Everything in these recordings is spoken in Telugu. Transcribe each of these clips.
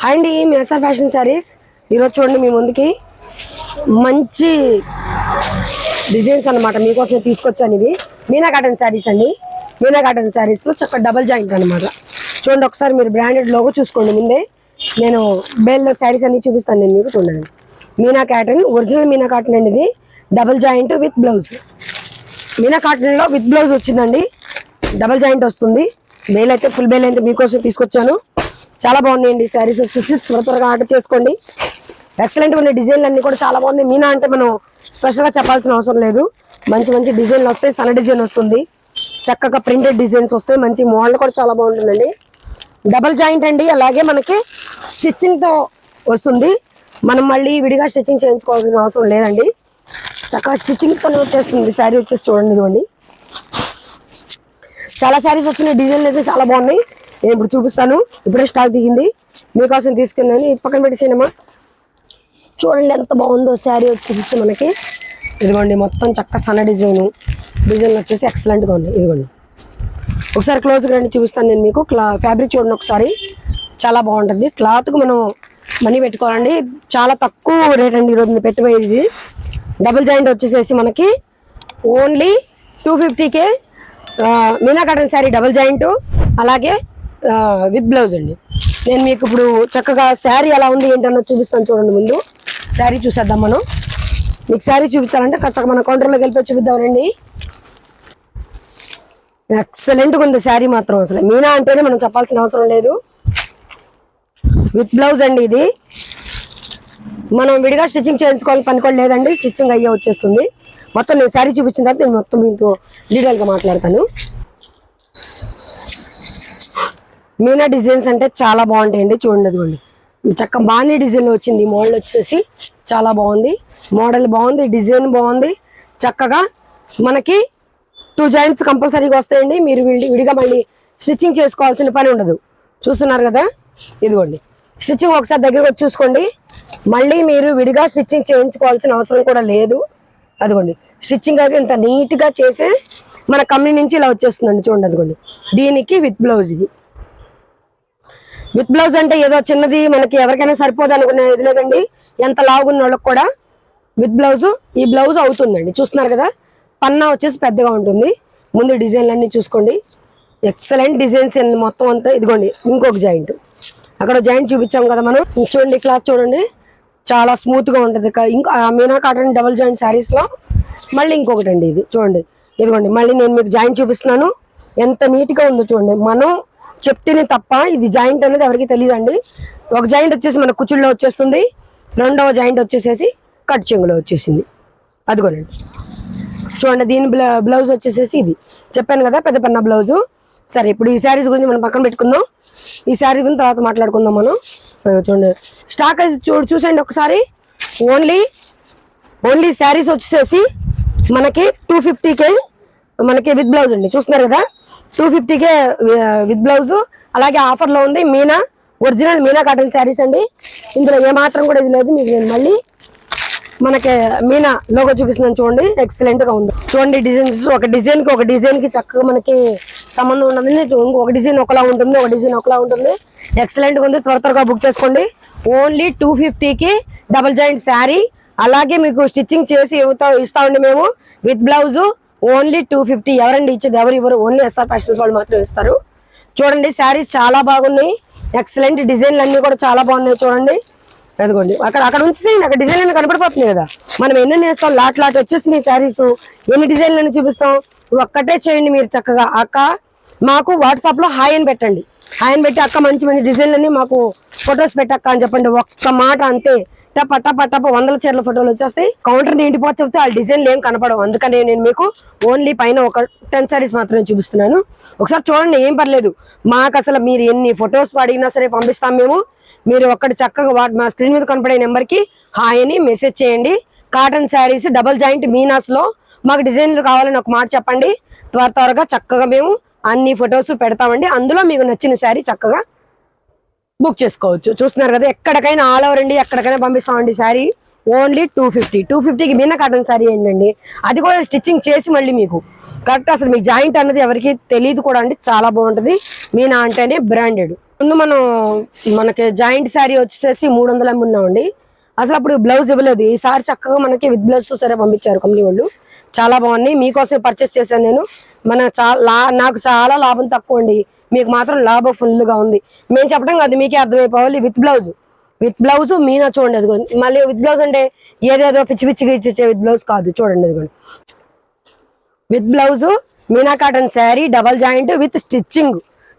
హాయ్ అండి మేసా ఫ్యాషన్ శారీస్. ఈరోజు చూడండి మీ ముందుకి మంచి డిజైన్స్ అన్నమాట మీకోసం తీసుకొచ్చాను ఇవి. మీనా కాటన్ శారీస్ అండి. మీనా కాటన్ శారీస్లో చక్కగా డబల్ జాయింట్ అన్నమాట. చూడండి ఒకసారి మీరు బ్రాండెడ్ లోగో చూసుకోండి ముందే. నేను బేల్లో శారీస్ అన్ని చూపిస్తాను నేను మీకు చూడండి. Meena cotton original Meena cotton అండి ఇది. Double joint with blouse Meena కాటన్లో విత్ బ్లౌజ్ వచ్చిందండి. డబల్ జాయింట్ వస్తుంది. బేల్ అయితే ఫుల్ బేల్ అయితే మీకోసం తీసుకొచ్చాను. చాలా బాగున్నాయండి శారీస్ వచ్చేసి. త్వర త్వరగా ఆర్డర్ చేసుకోండి. ఎక్సలెంట్ ఉన్న డిజైన్లు అన్ని కూడా చాలా బాగున్నాయి మీనా అంటే మనం స్పెషల్గా చెప్పాల్సిన అవసరం లేదు. మంచి మంచి డిజైన్లు వస్తాయి. సన్న డిజైన్ వస్తుంది. చక్కగా ప్రింటెడ్ డిజైన్స్ వస్తాయి. మంచి మోడల్ కూడా చాలా బాగుంటుందండి. డబల్ జాయింట్ అండి. అలాగే మనకి స్టిచ్చింగ్తో వస్తుంది. మనం మళ్ళీ విడిగా స్టిచ్చింగ్ చేయించుకోవాల్సిన అవసరం లేదండి. చక్కగా స్టిచ్చింగ్తో వచ్చేస్తుంది. శారీ వచ్చేసి చూడండి ఇదిగోండి. చాలా శారీస్ వచ్చిన డిజైన్లు అయితే చాలా బాగున్నాయి. నేను ఇప్పుడు చూపిస్తాను. ఇప్పుడే స్టాక్ దిగింది. మీకోసం తీసుకున్నాను. ఇది పక్కన పెట్టేసేనమ్మా చూడండి ఎంత బాగుందో శారీ వచ్చేసి మనకి. ఇదిగోండి మొత్తం చక్క సన్న డిజైన్. డిజైన్ వచ్చేసి ఎక్సలెంట్గా ఉంది. ఇదిగోండి. ఒకసారి క్లోజ్గా రండి చూపిస్తాను నేను మీకు. క్లా ఫ్యాబ్రిక్ చూడండి ఒకసారి. చాలా బాగుంటుంది. క్లాత్కి మనం మనీ పెట్టుకోవాలండి. చాలా తక్కువ రేట్ అండి ఈరోజు పెట్టబోయేది డబుల్ జాయింట్ వచ్చేసేసి మనకి only two fifty K Meena cotton sari double joint అలాగే విత్ బ్లౌజ్ అండి. నేను మీకు ఇప్పుడు చక్కగా శారీ ఎలా ఉంది ఏంటన్నది చూపిస్తాను చూడండి ముందు. శారీ చూసేద్దాం మనం. మీకు శారీ చూపించాలంటే ఖచ్చితంగా మన కౌంటర్లోకి వెళ్ళిపోయి చూపిద్దామండి. ఎక్సలెంట్గా ఉంది శారీ మాత్రం అసలు. మీనా అంటేనే మనం చెప్పాల్సిన అవసరం లేదు. విత్ బ్లౌజ్ అండి ఇది. మనం విడిగా స్టిచ్చింగ్ చేయించుకోవాలి పని కూడా లేదండి. స్టిచ్చింగ్ అయ్యే వచ్చేస్తుంది. మొత్తం నేను శారీ చూపించిన తర్వాత నేను మొత్తం మీతో డీటెయిల్గా మాట్లాడతాను. మీనా డిజైన్స్ అంటే చాలా బాగుంటాయండి చూడండి అదిగోండి. చక్క బాగానే డిజైన్ వచ్చింది మోడల్ వచ్చేసి చాలా బాగుంది. మోడల్ బాగుంది డిజైన్ బాగుంది. చక్కగా మనకి టూ జాయింట్స్ కంపల్సరీగా వస్తాయండి. మీరు విడి- విడిగా మళ్ళీ స్టిచ్చింగ్ చేసుకోవాల్సిన పని ఉండదు. చూస్తున్నారు కదా? ఇదిగోండి. స్టిచ్చింగ్ ఒకసారి దగ్గరకు వచ్చి చూసుకోండి. మళ్ళీ మీరు విడిగా స్టిచ్చింగ్ చేయించుకోవాల్సిన అవసరం కూడా లేదు. అదిగోండి. స్టిచ్చింగ్ అయితే ఇంత నీట్గా చేసే మన కంపెనీ నుంచి ఇలా వచ్చేస్తుందండి చూడండి అదిగోండి. దీనికి విత్ బ్లౌజ్ ఇది. విత్ బ్లౌజ్ అంటే ఏదో చిన్నది మనకి ఎవరికైనా సరిపోదు అనుకునే ఇది లేదండి. ఎంత లావుగున్న వాళ్ళకి కూడా విత్ బ్లౌజ్ ఈ బ్లౌజ్ అవుతుందండి. చూస్తున్నారు కదా? పన్నా వచ్చేసి పెద్దగా ఉంటుంది. ముందు డిజైన్లు చూసుకోండి. ఎక్సలెంట్ డిజైన్స్ మొత్తం అంతా. ఇదిగోండి ఇంకొక జాయింట్. అక్కడ జాయింట్ చూపించాం కదా మనం. చూడండి క్లాత్ చూడండి. చాలా స్మూత్గా ఉంటుంది. ఇంకా మీనా కాటన్ డబుల్ జాయింట్ శారీస్లో మళ్ళీ ఇంకొకటి అండి ఇది. చూడండి ఇదిగోండి మళ్ళీ నేను మీకు జాయింట్ చూపిస్తున్నాను. ఎంత నీట్గా ఉందో చూడండి. మనం చెప్తేనే తప్ప ఇది జాయింట్ అనేది ఎవరికి తెలియదండి ఒక జాయింట్ వచ్చేసి మన కుచుల్లో వచ్చేస్తుంది. రెండవ జాయింట్ వచ్చేసేసి కట్ చెంగులో వచ్చేసింది. అదిగోనండి. చూడండి దీని బ్ల- బ్లౌజ్ వచ్చేసేసి ఇది. చెప్పాను కదా పెద్ద పన్న బ్లౌజు. సరే ఇప్పుడు ఈ శారీస్ గురించి మనం పక్కన పెట్టుకుందాం. ఈ శారీ గురించి తర్వాత మాట్లాడుకుందాం మనం. చూడండి. స్టాక్ అది చూ చూసండి ఒకసారి. ఓన్లీ ఓన్లీ శారీస్ వచ్చేసేసి మనకి టూ ఫిఫ్టీకే మనకి విత్ బ్లౌజ్ అండి చూస్తున్నారు కదా? టూ ఫిఫ్టీకే విత్ బ్లౌజ్. అలాగే ఆఫర్లో ఉంది మీనా ఒరిజినల్ మీనా కాటన్ శారీస్ అండి. ఇందులో ఏమాత్రం కూడా ఇది లేదు. మీకు నేను మళ్ళీ మనకి మీనా లోగో చూపిస్తున్నాను చూడండి. ఎక్సలెంట్గా ఉంది. చూడండి డిజైన్స్. ఒక డిజైన్కి ఒక డిజైన్కి చక్కగా మనకి సంబంధం ఉన్నది. ఒక డిజైన్ ఒకలా ఉంటుంది ఒక డిజైన్ ఒకలా ఉంటుంది. ఎక్సలెంట్గా ఉంది. త్వర త్వరగా బుక్ చేసుకోండి. ఓన్లీ టూ ఫిఫ్టీకి డబుల్ జాయింట్ శారీ. అలాగే మీకు స్టిచ్చింగ్ చేసి ఇవ్వతా ఇస్తామండి మేము. With blouse. Only two fifty ఎవరండి ఇచ్చేది? ఎవరు ఇవ్వరు? ఓన్లీ ఎస్ఆర్ ఫ్యాషన్స్ వాళ్ళు మాత్రం ఇస్తారు. చూడండి శారీస్ చాలా బాగున్నాయి. ఎక్సలెంట్ డిజైన్లు అన్నీ కూడా చాలా బాగున్నాయి చూడండి. అదిగోండి అక్కడ అక్కడ ఉంచి అక్కడ డిజైన్ అన్నీ కనపడిపోతున్నాయి కదా. మనం ఎన్ని వేస్తాం? లాట్ లాట్ వచ్చేసినాయి శారీస్. ఎన్ని డిజైన్లు అని చూపిస్తాం? ఒక్కటే చేయండి మీరు చక్కగా. అక్క మాకు వాట్సాప్లో హాయ్ అని పెట్టండి. హాయ్ అని పెట్టి అక్క మంచి మంచి డిజైన్లన్నీ మాకు ఫొటోస్ పెట్టక్క అని చెప్పండి. ఒక్క మాట అంతే. టప టప టప వందల చీరల ఫోటోలు వచ్చేస్తాయి. కౌంటర్ నిండిపోతే చెప్తే ఆ డిజైన్లు ఏం కనపడవు. అందుకని నేను మీకు ఓన్లీ పైన ఒక టెన్ సారీస్ మాత్రమే చూపిస్తున్నాను. ఒకసారి చూడండి ఏం పర్లేదు. మాకు అసలు మీరు ఎన్ని ఫొటోస్ అడిగినా సరే పంపిస్తాం మేము. మీరు ఒక్కటి చక్కగా వాటి మా స్క్రీన్ మీద కనపడే నెంబర్కి హాయ్ అని మెసేజ్ చేయండి. కాటన్ శారీస్ డబల్ జాయింట్ మీనాస్లో మాకు డిజైన్లు కావాలని ఒక మాట చెప్పండి. త్వర త్వరగా చక్కగా మేము అన్ని ఫొటోస్ పెడతామండి. అందులో మీకు నచ్చిన శారీ చక్కగా బుక్ చేసుకోవచ్చు. చూస్తున్నారు కదా ఎక్కడికైనా ఆల్ ఓవర్ అండి ఎక్కడికైనా పంపిస్తామండి sari. Only two fifty two ఫిఫ్టీకి మిన్న కాటన్ శారీ ఏంటండి? అది కూడా స్టిచ్చింగ్ చేసి మళ్ళీ మీకు. కరెక్ట్ అసలు మీ జాయింట్ అన్నది ఎవరికి తెలియదు కూడా అండి చాలా బాగుంటుంది. మీనా అంటేనే బ్రాండెడ్ ముందు మనం మనకి జాయింట్ శారీ వచ్చేసి మూడు వందల ఉన్నామండి అసలు అప్పుడు బ్లౌజ్ ఇవ్వలేదు. ఈసారి చక్కగా మనకి విత్ బ్లౌజ్తో సరే పంపించారు కంపెనీ వాళ్ళు. చాలా బాగున్నాయి. మీకోసం పర్చేస్ చేశాను నేను. మన చాలా నాకు చాలా లాభం తక్కువ అండి మీకు మాత్రం లాభం ఫుల్గా ఉంది. మేము చెప్పడం కాదు మీకే అర్థమైపోవాలి. With blouse with blouse Meena చూడండి అదిగో. మళ్ళీ విత్ బ్లౌజ్ అంటే ఏదేదో పిచ్చి పిచ్చిగా ఇచ్చే విత్ బ్లౌజ్ కాదు. చూడండి అదిగోండి with blouse Meena cotton sari double joint with stitching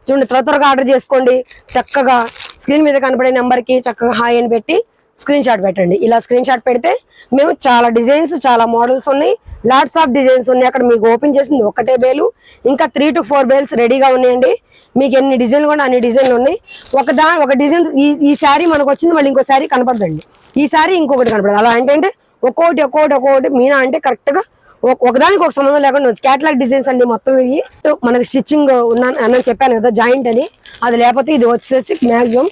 చూడండి త్వర త్వరగా ఆర్డర్ చేసుకోండి. చక్కగా స్క్రీన్ మీద కనపడే నెంబర్కి చక్కగా హాయ్ అని పెట్టి స్క్రీన్ షాట్ పెట్టండి. ఇలా స్క్రీన్ షాట్ పెడితే మేము చాలా డిజైన్స్ చాలా మోడల్స్ ఉన్నాయి. లాట్స్ ఆఫ్ డిజైన్స్ ఉన్నాయి. అక్కడ మీకు ఓపెన్ చేసింది ఒకటే బేలు. ఇంకా త్రీ టు ఫోర్ బేల్స్ రెడీగా ఉన్నాయండి. మీకు ఎన్ని డిజైన్లు కూడా అన్ని డిజైన్లు ఉన్నాయి. ఒక దా ఒక డిజైన్ ఈ ఈ శారీ మనకు వచ్చింది మళ్ళీ ఇంకో శారీ కనపడదండి. ఈ శారీ ఇంకొకటి కనపడదు. అలా ఏంటంటే ఒక్కోటి ఒక్కోటి ఒక్కోటి మీనా అంటే కరెక్ట్గా ఒక- ఒకదానికి ఒక సంబంధం లేకుండా వచ్చి క్యాటలాగ్ డిజైన్స్ అండి మొత్తం ఇవి. మనకి స్టిచ్చింగ్ ఉన్నాను అని చెప్పాను కదా జాయింట్ అని. అది లేకపోతే ఇది వచ్చేసి maximum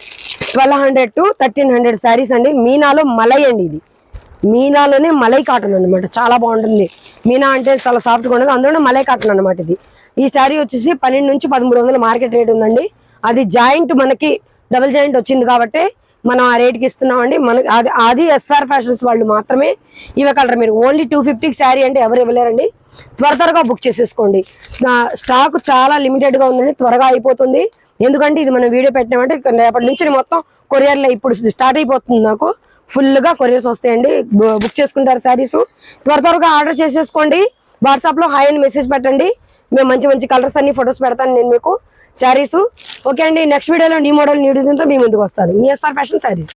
twelve hundred to thirteen hundred saris అండి. మీనాలో మలై అండి ఇది. మీనాలోనే మలై కాటన్ అన్నమాట. చాలా బాగుంటుంది. మీనా అంటే చాలా సాఫ్ట్గా ఉంటుంది అందులోనే మలై కాటన్ అనమాట ఇది. ఈ శారీ వచ్చేసి పన్నెండు నుంచి పదమూడు వందల మార్కెట్ రేట్ ఉందండి. అది జాయింట్ మనకి డబుల్ జాయింట్ వచ్చింది కాబట్టి మనం ఆ రేట్కి ఇస్తున్నామండి. మనకి అది అది ఎస్ఆర్ ఫ్యాషన్స్ వాళ్ళు మాత్రమే ఇవ్వగలరు మీరు ఓన్లీ టూ ఫిఫ్టీకి శారీ అంటే ఎవరు ఇవ్వలేరండి. త్వర త్వరగా బుక్ చేసేసుకోండి. స్టాక్ చాలా లిమిటెడ్గా ఉందండి. త్వరగా అయిపోతుంది. ఎందుకంటే ఇది మనం వీడియో పెట్టినామంటే రేపటి నుంచి మొత్తం కొరియర్లో ఇప్పుడు స్టార్ట్ అయిపోతుంది నాకు. ఫుల్గా కొరియర్స్ వస్తాయండి. బుక్ చేసుకుంటారు శారీస్ త్వర త్వరగా ఆర్డర్ చేసేసుకోండి. వాట్సాప్లో హాయ్ అని మెసేజ్ పెట్టండి. మేము మంచి మంచి కలర్స్ అన్ని ఫొటోస్ పెడతాను నేను మీకు. శారీస్ ఓకే అండి నెక్స్ట్ వీడియోలో న్యూ మోడల్ న్యూ డిజైన్తో మీ ముందుకు వస్తాను. మీ ఎస్ఆర్ ఫ్యాషన్ శారీస్